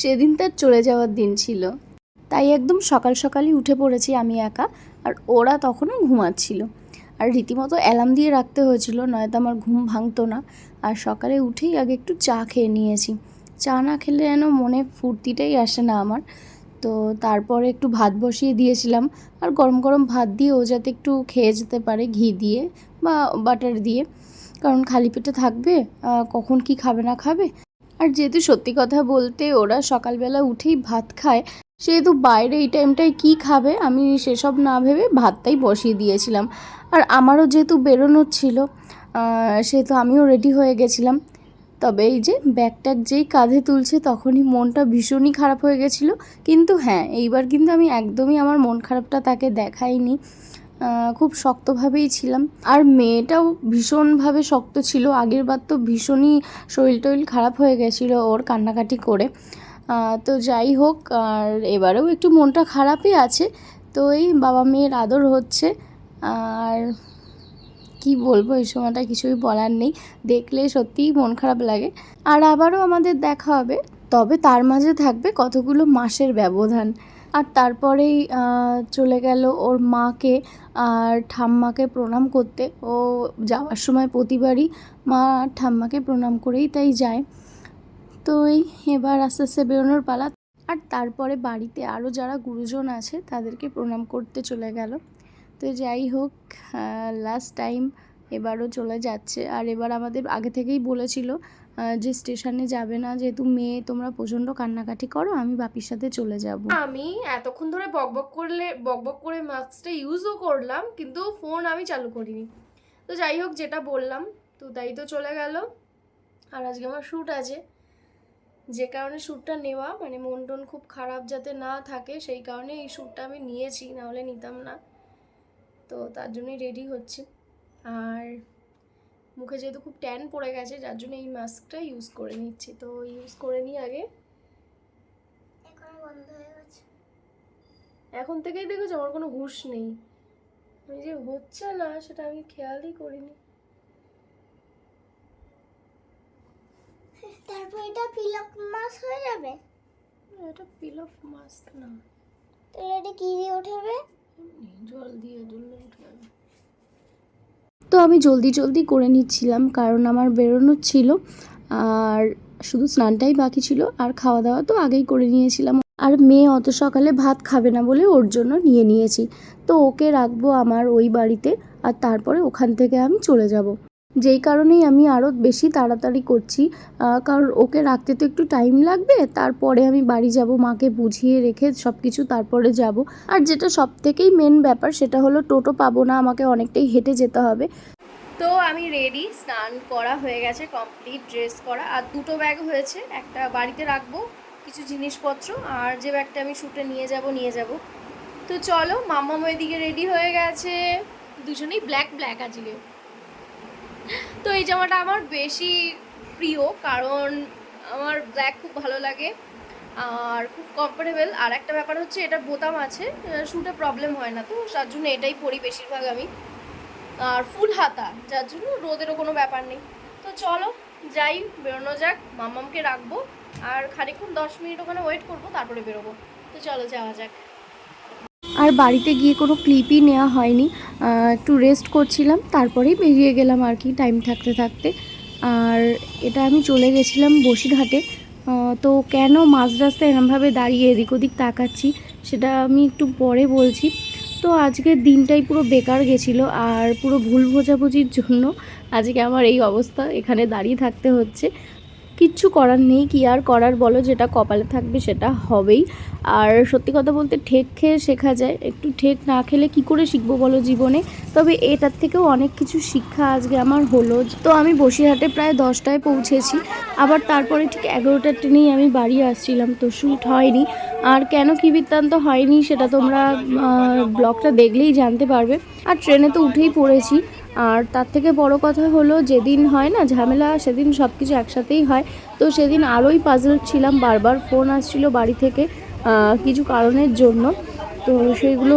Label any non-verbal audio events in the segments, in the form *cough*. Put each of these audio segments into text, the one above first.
সেদিন তার চলে যাওয়ার দিন ছিল। তাই একদম সকাল সকালই উঠে পড়েছি আমি একা, আর ওরা তখনও ঘুমাচ্ছিল। আর রীতিমতো অ্যালার্ম দিয়ে রাখতে হয়েছিল, নয়তো আমার ঘুম ভাঙতো না। আর সকালে উঠেই আগে একটু চা খেয়ে নিয়েছি। চা না খেলে যেন মনে ফুর্তিটাই আসে না আমার। তো তারপরে একটু ভাত বসিয়ে দিয়েছিলাম, আর গরম গরম ভাত দিয়ে ও যাতে একটু খেয়ে যেতে পারে ঘি দিয়ে বা বাটার দিয়ে। কারণ খালি পেটে থাকবে কখন কি খাবে না খাবে? আর যেহেতু সত্যি কথা বলতে ওরা সকালবেলা উঠেই ভাত খায়, সেহেতু বাইরে এই টাইমটায় কি খাবে আমি সেসব না ভেবে ভাতটাই বসিয়ে দিয়েছিলাম। আর আমারও যেহেতু বেরোনোর ছিল সেহেতু আমিও রেডি হয়ে গেছিলাম। তবে এই যে ব্যাগট্যাগ যেই কাঁধে তুলছে তখনই মনটা ভীষণই খারাপ হয়ে গেছিল। কিন্তু হ্যাঁ এইবার কিন্তু আমি একদমই আমার মন খারাপটা তাকে দেখাইনি। খুব শক্তভাবেই ছিলাম। আর মেয়েটাও ভীষণভাবে শক্ত ছিল। আগের বার তো ভীষণই শরীর টরিল খারাপ হয়ে গেছিল ওর কান্নাকাটি করে। তো যাই হোক, আর এবারেও একটু মনটা খারাপই আছে। তো এই বাবা মেয়ের আদর হচ্ছে। আর কি বলব, এই সময়টা কিছুই বলার নেই। দেখলে সত্যিই মন খারাপ লাগে। আর আবারও আমাদের দেখা হবে। তবে তার মাঝে থাকবে কতগুলো মাসের ব্যবধান। আর তারপরেই চলে গেল ওর মাকে আর ঠাম্মাকে প্রণাম করতে। ও যাওয়ার সময় প্রতিবারই মা ঠাম্মাকে প্রণাম করেই তাই যায়। তো এই এবার আস্তে আস্তে বেরোনোর পালা। আর তারপরে বাড়িতে আরও যারা গুরুজন আছে, তাদেরকে প্রণাম করতে চলে গেল। তো যাই হোক লাস্ট টাইম এবারও চলে যাচ্ছে। আর এবার আমাদের আগে থেকেই বলেছিল যে স্টেশনে যাবে না, যেহেতু মেয়ে, তোমরা প্রচণ্ড কান্নাকাটি করো, আমি বাপির সাথে চলে যাব। আমি এতক্ষণ ধরে বকবক করলে বকবক করে মাস্কটা ইউজও করলাম, কিন্তু ফোন আমি চালু করিনি। তো যাই হোক, যেটা বললাম, তো তাই তো চলে গেল। আর আজকে আমার শ্যুট আছে। যে কারণে শ্যুটটা নেওয়া মানে মন টন খুব খারাপ যাতে না থাকে, সেই কারণে এই শ্যুটটা আমি নিয়েছি, নাহলে নিতাম না। তো তার জন্যই রেডি হচ্ছি। আর মুখে যেহেতু খুব ট্যান পড়ে গেছে যার জন্য এই মাস্কটা ইউজ করে নিচ্ছি। তো ইউজ করে নিই আগে। এখন থেকেই দেখেছ আমার কোনো হুঁশ নেই। আমি যে হচ্ছে না সেটা আমি খেয়ালই করিনি। *laughs* তারপর এটা পিলক মাস হয়ে যাবে? এটা পিল অফ মাস্ক না। তাহলে এটা কি দিয়ে উঠাবে? জল দিয়ে জন্য উঠে যাবে তো আমি জলদি জলদি করে নিচ্ছিলাম কারণ আমার বেরোনোর ছিল আর শুধু স্নানটাই বাকি ছিল আর খাওয়া দাওয়া তো আগেই করে নিয়েছিলাম। আর মেয়ে অত সকালে ভাত খাবে না বলে ওর জন্য নিয়ে নিয়েছি। তো ওকে রাখব আমার ওই বাড়িতে আর তারপরে ওখান থেকে আমি চলে যাব। যেই কারণেই আমি আরও বেশি তাড়াতাড়ি করছি। কারণ ওকে রাখতে তো একটু টাইম লাগবে, তারপরে আমি বাড়ি যাব, মাকে বুঝিয়ে রেখে সব কিছু তারপরে যাব। আর যেটা সব থেকেই মেন ব্যাপার সেটা হলো টোটো পাবো না, আমাকে অনেকটাই হেঁটে যেতে হবে। তো আমি রেডি স্নান করা হয়ে গেছে কমপ্লিট ড্রেস করা। আর দুটো ব্যাগ হয়েছে, একটা বাড়িতে রাখব, কিছু জিনিসপত্র, আর যে ব্যাগটা আমি শুটে নিয়ে যাব নিয়ে যাব। তো চলো মাম্মাম ওইদিকে রেডি হয়ে গেছে। দুজনেই ব্ল্যাক ব্ল্যাক আজকে তো এই জামাটা আমার বেশি প্রিয়, কারণ আমার ব্ল্যাক খুব ভালো লাগে আর খুব কমফোর্টেবল আর একটা ব্যাপার হচ্ছে এটার বোতাম আছে শুটে প্রবলেম হয় না তো, তার জন্য এটাই পরি বেশিরভাগ আমি। আর ফুল হাতা, যার জন্য রোদেরও কোনো ব্যাপার নেই। তো চলো, যাই, বেরোনো যাক মাম্মামকে রাখব। আর খানিকক্ষণ দশ মিনিট ওখানে ওয়েট করব, তারপরে বেরোবো। তো চলো, যাওয়া যাক। আর বাড়িতে গিয়ে কোনো ক্লিপই নেওয়া হয়নি। একটু রেস্ট করছিলাম, তারপরেই বেরিয়ে গেলাম আর কি টাইম থাকতে থাকতে। আর এটা আমি চলে গেছিলাম বসিরহাটে। তো কেন মাঝ রাস্তায় এরমভাবে দাঁড়িয়ে এদিক ওদিক তাকাচ্ছি, সেটা আমি একটু পরে বলছি। তো আজকের দিনটাই পুরো বেকার গেছিল আর পুরো ভুল বোঝাবুঝির জন্য আজকে আমার এই অবস্থা, এখানে দাঁড়িয়ে থাকতে হচ্ছে। কিচ্ছু করার নেই, কি আর করার বলো, যেটা কপালে থাকবে সেটা হবেই। আর সত্যি কথা বলতে ঠেক খেয়ে শেখা যায়। একটু ঠেক না খেলে কি করে শিখব বলো জীবনে? তবে এটার থেকেও অনেক কিছু শিক্ষা আজকে আমার হলো। তো আমি বসিরহাটে প্রায় দশটায় পৌঁছেছি। আবার তারপরে ঠিক এগারোটার ট্রেনেই আমি বাড়ি আসছিলাম। তো শ্যুট হয়নি। আর কেন কী বৃত্তান্ত হয়নি সেটা তোমরা ব্লগটা দেখলেই জানতে পারবে। আর ট্রেনে তো উঠেই পড়েছি। আর তার থেকে বড় কথা হলো যেদিন হয় না ঝামেলা সেদিন সব কিছু একসাথেই হয়। তো সেদিন আরোই পাজল ছিলাম বারবার ফোন আসছিল বাড়ি থেকে কিছু কারণের জন্য। তো সেগুলো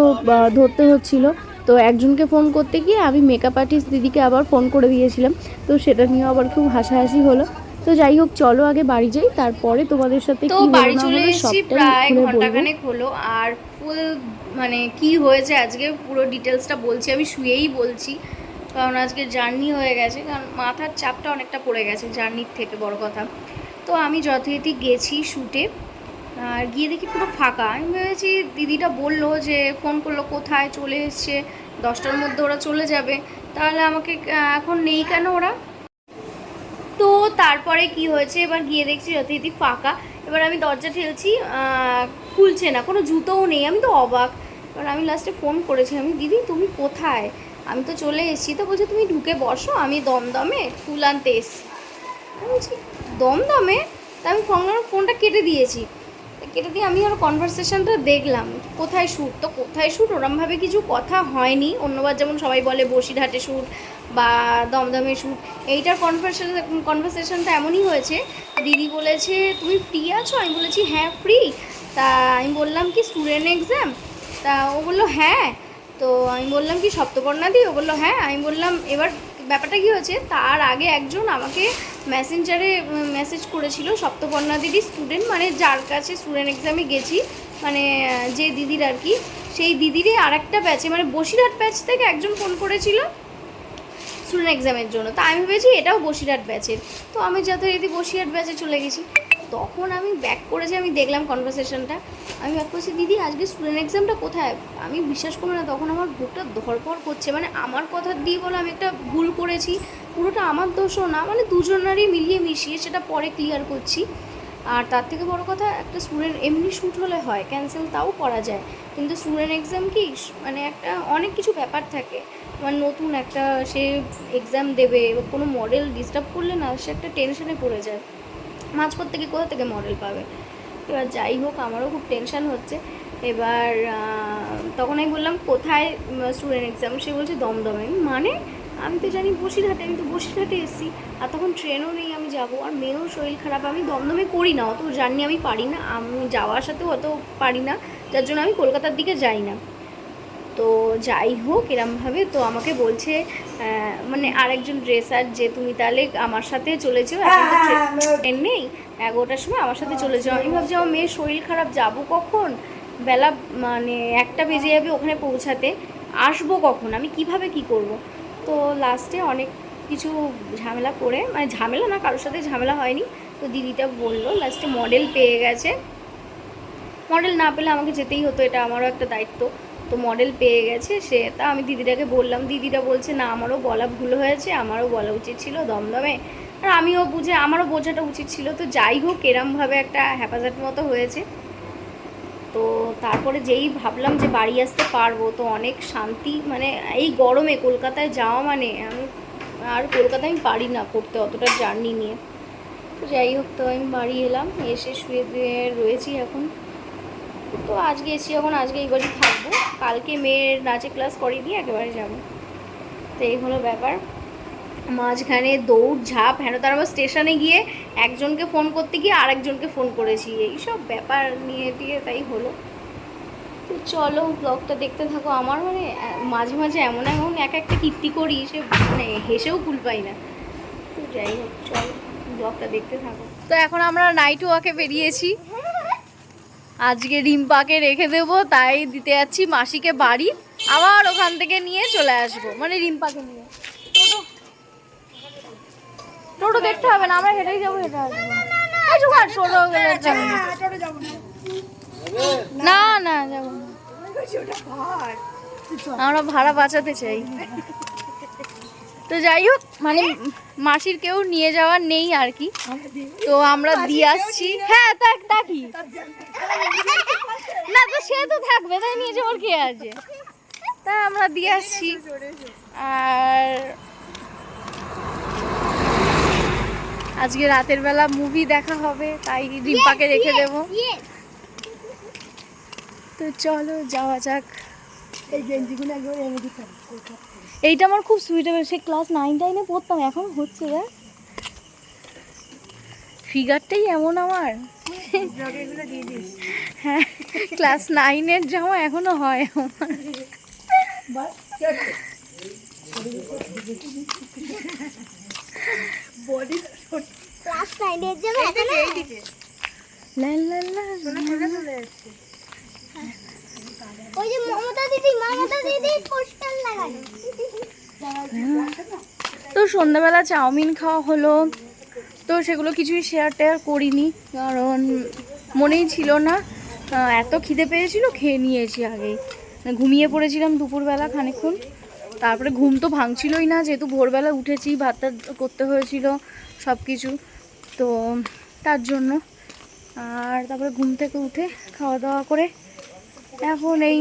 ধরতে হচ্ছিল। তো একজনকে ফোন করতে গিয়ে আমি মেকআপ আর্টিস্ট দিদিকে আবার ফোন করে দিয়েছিলাম। তো সেটা নিয়েও আবার খুব হাসাহাসি হলো। তো যাই হোক চলো আগে বাড়ি যাই তারপরে তোমাদের সাথে তো বাড়ি চলে এসেছি প্রায় ঘন্টাখানেক হলো আর ফুল মানে কি হয়েছে আজকে পুরো ডিটেলসটা বলছি আমি শুয়েই বলছি। কারণ আজকে জার্নি হয়ে গেছে, কারণ মাথার চাপটা অনেকটা পড়ে গেছে জার্নির থেকে, বড় কথা। তো আমি যথারীতি গেছি শ্যুটে আর গিয়ে দেখি পুরো ফাঁকা। আমি ভেবেছি দিদিটা বলল যে, ফোন করল, কোথায় চলে এসছে? দশটার মধ্যে ওরা চলে যাবে। তাহলে আমাকে এখন নেই কেন ওরা? তো তারপরে কি হয়েছে? এবার গিয়ে দেখছি যথারীতি ফাঁকা। এবার আমি দরজা ঠেলছি খুলছে না, কোনো জুতোও নেই। আমি তো অবাক। এবার আমি লাস্টে ফোন করেছি, আমি, দিদি, তুমি কোথায়? আমি তো চলে এসেছি, তো বলছে তুমি ঢুকে বসো, আমি দমদমে ফুল আনতে এসছি। বলছি, দমদমে? তা আমি ফোন ফোনটা কেটে দিয়েছি। কেটে দিয়ে আমি ওর কনভারসেশনটা দেখলাম, কোথায় শ্যুট তো কোথায় শ্যুট ওরমভাবে কিছু কথা হয়নি, অন্যবার যেমন সবাই বলে বসিরহাটে শ্যুট বা দমদমে শ্যুট এইটার কনভারসেশন কনভারসেশনটা এমনই হয়েছে, দিদি বলেছে, তুমি ফ্রি আছো? আমি বলেছি হ্যাঁ ফ্রি তা আমি বললাম কি স্টুডেন্ট এক্সাম তা ও বলল হ্যাঁ। তো আমি বললাম কি সপ্তপর্ণা দি? ও বলল হ্যাঁ। আমি বললাম, এবার ব্যাপারটা কি হয়েছে? তার আগে একজন আমাকে মেসেঞ্জারে মেসেজ করেছিল, সপ্তপর্ণা দিদি স্টুডেন্ট মানে যার কাছে স্টুডেন্ট এক্সামে গেছি মানে যে দিদির আর কি, সেই দিদিরই আর একটা ব্যাচে মানে বসিরহাট ব্যাচ থেকে একজন ফোন করেছিল স্টুডেন্ট এক্সামের জন্য। তা আমি ভেবেছি এটাও বসিরহাট ব্যাচের তো আমি যথারীতি বসিরহাট ব্যাচে চলে গেছি। তখন আমি ব্যাক করেছি আমি দেখলাম কনভারসেশনটা আমি ব্যাক করছি, দিদি, আজকে স্টুডেন্ট এক্সামটা কোথায়? আমি বিশ্বাস করব না, তখন আমার বুকটা ধরপড় করছে। মানে আমার কথা দিয়ে বলে আমি একটা ভুল করেছি, পুরোটা আমার দোষও না মানে দুজনারই মিলিয়ে মিশিয়ে সেটা পরে ক্লিয়ার করছি। আর তার থেকে বড় কথা, একটা স্টুডেন্ট এমনি শ্যুট হলে হয় ক্যান্সেল তাও করা যায়। কিন্তু স্টুডেন্ট এক্সাম কি মানে একটা অনেক কিছু ব্যাপার থাকে। মানে নতুন একটা সে এক্সাম দেবে, কোনো মডেল ডিস্টার্ব করলে না, সে একটা টেনশনে পড়ে যায়। মাঝপথ থেকে কোথা থেকে মডেল পাবে? এবার যাই হোক, আমারও খুব টেনশন হচ্ছে। এবার তখন আমি বললাম, কোথায় স্টুডেন্ট এক্সাম সে বলছে, দমদমে। মানে? আমি তো জানি বসিরহাটে, আমি তো বসিরহাটে এসেছি। আর তখন ট্রেনও নেই, আমি যাব। আর মেয়েরও শরীর খারাপ, আমি দমদমে করি না। অত জার্নি আমি পারি না। আমি যাওয়ার সাথেও অত পারি না। যার জন্য আমি কলকাতার দিকে যাই না। তো যাই হোক এরমভাবে তো আমাকে বলছে মানে আরেকজন ড্রেসার যে তুমি তাহলে আমার সাথে চলেছো এখন তো ট্রেন নেই। এগারোটার সময় আমার সাথে চলে যাও। আমি ভাবছি আমার মেয়ের শরীর খারাপ যাব কখন? বেলা মানে একটা বেজে যাবে ওখানে পৌঁছাতে। আসব কখন? আমি কীভাবে কি করব? তো লাস্টে অনেক কিছু ঝামেলা করে মানে ঝামেলা না কারোর সাথে ঝামেলা হয়নি। তো দিদিটা বলল লাস্টে মডেল পেয়ে গেছে। মডেল না পেলে আমাকে যেতেই হতো এটা আমারও একটা দায়িত্ব। তো মডেল পেয়ে গেছে, সে তা আমি দিদিটাকে বললাম, দিদিটা বলছে, না, আমারও বলা ভুল হয়েছে, আমারও বলা উচিত ছিল দমদমে। আর আমিও বুঝে, আমারও বোঝাটা উচিত ছিল। তো যাই হোক, এরমভাবে একটা হ্যাপাজাট মতো হয়েছে। তো তারপরে যেই ভাবলাম যে বাড়ি আসতে পারব, তো অনেক শান্তি মানে এই গরমে কলকাতায় যাওয়া মানে আমি আর কলকাতায় আমি পারি না করতে অতটা জার্নি নিয়ে। তো যাই হোক, তো আমি বাড়ি এলাম, এসে শুয়ে দিয়ে রয়েছি এখন। তো আজকে এসি এখন আজকে এই বাড়ি থাকব কালকে মেয়ের নাচে ক্লাস করিয়ে দিয়ে একেবারে যাব। তো এই হলো ব্যাপার। মাঝখানে দৌড় ঝাঁপ হেন তার আবার স্টেশনে গিয়ে একজনকে ফোন করতে গিয়ে আরেকজনকে ফোন করেছি। এইসব ব্যাপার নিয়ে দিয়ে তাই হলো। তো চলো ব্লগটা দেখতে থাকো আমার মানে মাঝে মাঝে এমন এমন এক একটা কীর্তি করি সে মানে হেসেও কুল পাই না। তো যাই হোক চলো ব্লগটা দেখতে থাকো। তো এখন আমরা নাইট ওয়াকে বেরিয়েছি। আজকে রিম্পাকে রেখে দেবো, তাই দিতে যাচ্ছি মাসিকে বাড়ি। আবার ওখান থেকে নিয়ে চলে আসব মানে রিম্পাকে নিয়ে। টোটো। দেখতে হবে না, আমরা হেঁটেই যাব, হেঁটে আসব। না। না যাব। আমরা ভাড়া বাঁচাতে চাই। যাই হোক মানে মাসির কেউ নিয়ে যাওয়ার নেই আর কি। তো আমরা দিয়ে আসছি। হ্যাঁ তা তা কি না তো সে তো থাকবে তাই নিয়ে যাওয়ার কে আছে? তা আমরা দিয়ে আসছি। আর আজকে রাতের বেলা মুভি দেখা হবে তাই রিম্পাকে রেখে দেবো। তো চলো যাওয়া যাক। এইটা আমার খুব সুইটেবল সে ক্লাস নাইন টাইনে পড়তাম এখন হচ্ছে রে ফিগারটাই এমন আমার। হ্যাঁ ক্লাস নাইনের জামা এখনও হয় আমার। লা লা লা ওই যে মমতা দিদি মমতা দিদি পোস্টার তো সন্ধ্যাবেলা চাউমিন খাওয়া হলো। তো সেগুলো কিছুই শেয়ার টেয়ার করিনি, কারণ মনেই ছিল না। এত খিদে পেয়েছিল, খেয়ে নিয়েছি আগেই। মানে ঘুমিয়ে পড়েছিলাম দুপুরবেলা খানিকক্ষণ তারপরে ঘুম তো ভাঙছিলই না, যেহেতু ভোরবেলা উঠেছি, ভাতটা করতে হয়েছিল সব কিছু তো তার জন্য, আর তারপরে ঘুম থেকে উঠে খাওয়া দাওয়া করে এখন এই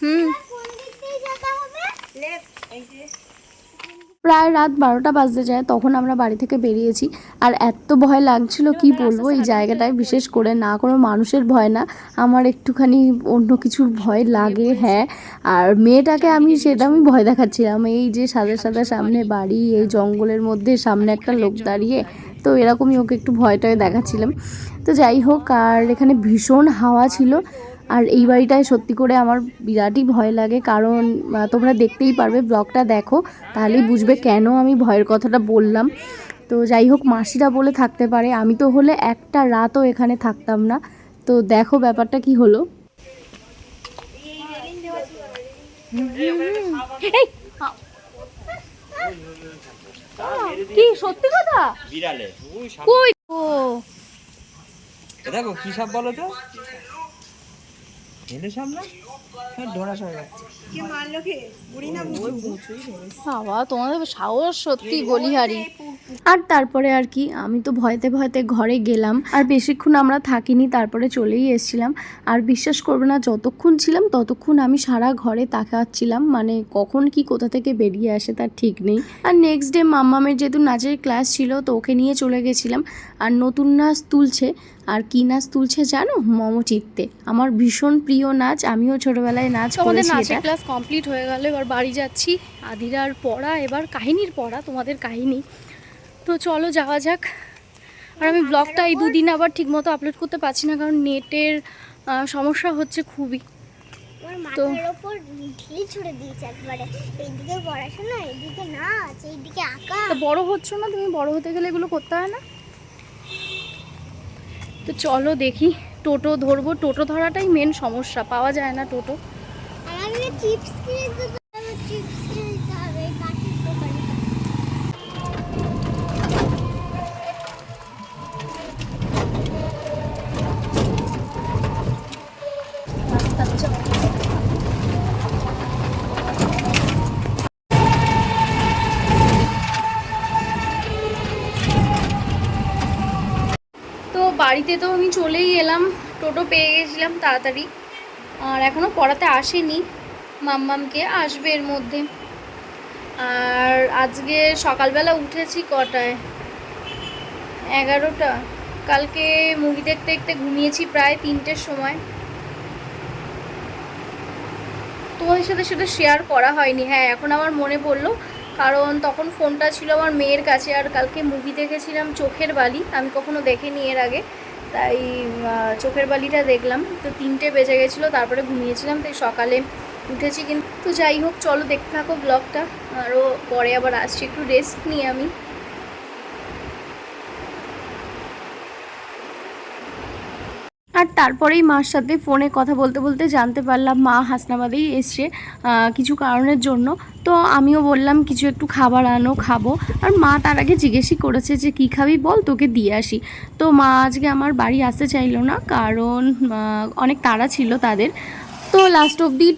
হুম। লেফট এই দিয়ে যেতে হবে। প্রায় রাত বারোটা বাজতে যায় তখন আমরা বাড়ি থেকে বেরিয়েছি। আর এত ভয় লাগছিল কি বলব এই জায়গাটায় বিশেষ করে না কোনো মানুষের ভয় না। আমার একটুখানি অন্য কিছুর ভয় লাগে হ্যাঁ। আর মেয়েটাকে আমি সেটা আমি ভয় দেখাচ্ছিলাম। এই যে সাদা সাদা সামনে বাড়ি এই জঙ্গলের মধ্যে সামনে একটা লোক দাঁড়িয়ে। তো এরকমই ওকে একটু ভয়টায় দেখাচ্ছিলাম। তো যাই হোক আর এখানে ভীষণ হাওয়া ছিল। আর এই বাড়িটায় সত্যি করে আমার বিরাটই ভয় লাগে কারণ তোমরা দেখতেই পারবে ব্লগটা দেখো তাহলেই বুঝবে কেন আমি ভয়ের কথাটা বললাম। তো যাই হোক মাসিরা বলে থাকতে পারে আমি তো হলে একটা রাতও এখানে থাকতাম না। তো দেখো ব্যাপারটা কি হলো। কি সত্যি কথা? বিড়ালে। ওই কই? ও দেখো কি সাপ বলো তো? হ্যাঁ, বাবা তোমাদের সাহস সত্যি বলিহারি। আর তারপরে আর কি আমি তো ভয়তে ভয়তে ঘরে গেলাম। আর বেশিক্ষণ আমরা থাকিনি তারপরে চলেই এসেছিলাম। আর বিশ্বাস করবে না যতক্ষণ ছিলাম ততক্ষণ আমি সারা ঘরে তাকাচ্ছিলাম। মানে কখন কি কোথা থেকে বেরিয়ে আসে তার ঠিক নেই। আর নেক্সট ডে মাম্মামের যেহেতু নাচের ক্লাস ছিল তো ওকে নিয়ে চলে গেছিলাম। আর নতুন নাচ তুলছে। আর কি নাচ তুলছে জানো? মমচিত্তে আমার ভীষণ প্রিয় নাচ আমিও ছোটবেলায় নাচ আমাদের নাচের ক্লাস কমপ্লিট হয়ে গেল এবার বাড়ি যাচ্ছি। আদিরার পড়া এবার কাহিনীর পড়া তোমাদের কাহিনী। তো চলো যাওয়া যাক। আর আমি ব্লগটা এই দুদিন আবার ঠিকমতো আপলোড করতে পারছি না কারণ নেটের সমস্যা হচ্ছে খুবই। তো বড় হচ্ছ না তুমি? বড় হতে গেলে এগুলো করতে হয় না? তো চলো দেখি। টোটো ধরবো। টোটো ধরাটাই মেন সমস্যা পাওয়া যায় না টোটো। বাড়িতে তো আমি চলেই এলাম, টোটো পেয়ে গেছিলাম তাড়াতাড়ি। আর এখনও পড়াতে আসেনি মাম্মামকে, আসবে এর মধ্যে। আর আজকে সকালবেলা উঠেছি কটায়? এগারোটা। কালকে মুভি দেখতে দেখতে ঘুমিয়েছি প্রায় তিনটের সময়। তোমাদের সাথে সেটা শেয়ার করা হয়নি। হ্যাঁ এখন আমার মনে পড়ল, কারণ তখন ফোনটা ছিল আমার মেয়ের কাছে, আর কালকে মুভি দেখেছিলাম চোখের বালি, আমি কখনো দেখিনি এর আগে। তাই চোখের বালিটা দেখলাম। তো তিনটে বেজে গেছিল, তারপরে ঘুমিয়েছিলাম, তাই সকালে উঠেছি। কিন্তু যাই হোক, চলো দেখতে থাকো ব্লগটা আরও পরে আবার আসছি, একটু রেস্ট নিই আমি। আর তারপরেই মার সাথে ফোনে কথা বলতে বলতে জানতে পারলাম মা হাসনাবাদেই এসছে কিছু কারণের জন্য। তো আমিও বললাম, কিছু একটু খাবার আনো, খাব। আর মা তার আগে জিজ্ঞেসই করেছে যে, কী খাবি বল, তোকে দিয়ে আসি। তো মা আজকে আমার বাড়ি আসতে চাইলো না, কারণ অনেক তারা ছিল তাদের। তো লাস্ট অবধি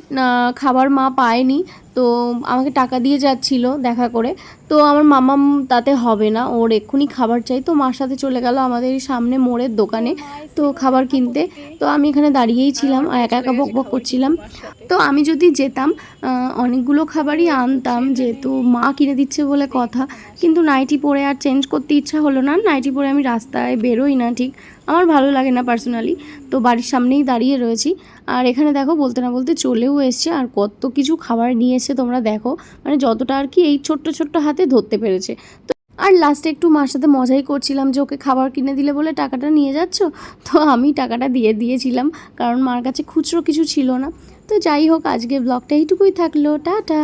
খাবার মা পায়নি। তো আমাকে টাকা দিয়ে যাচ্ছিল দেখা করে। তো আমার মামা তাতে হবে না, ওর এক্ষুনি খাবার চাই। তো মার সাথে চলে গেল আমাদের সামনে মোড়ের দোকানে তো খাবার কিনতে। তো আমি এখানে দাঁড়িয়েই ছিলাম, আর একা একা বক বক করছিলাম। তো আমি যদি যেতাম অনেকগুলো খাবারই আনতাম, যেহেতু মা কিনে দিচ্ছে বলে কথা। কিন্তু নাইটি পরে আর চেঞ্জ করতে ইচ্ছা হলো না। নাইটি পরে আমি রাস্তায় বেরোই না ঠিক। আমার ভালো লাগে না পার্সোনালি তো বাড়ির সামনেই দাঁড়িয়ে রয়েছি। আর এখানে দেখো, বলতে না বলতে চলেও এসছে। আর কত কিছু খাবার নিয়ে এসছে তোমরা দেখো মানে যতটা আর কি এই ছোট্ট ছোট্ট হাতে ধরতে পেরেছে। তো আর লাস্টে একটু মার সাথে মজাই করছিলাম যে ওকে খাবার কিনে দিলে বলে টাকাটা নিয়ে যাচ্ছ? তো আমি টাকাটা দিয়ে দিয়েছিলাম, কারণ মার কাছে খুচরো কিছু ছিল না। তো যাই হোক আজকে ব্লগটা এইটুকুই থাকল। টাটা!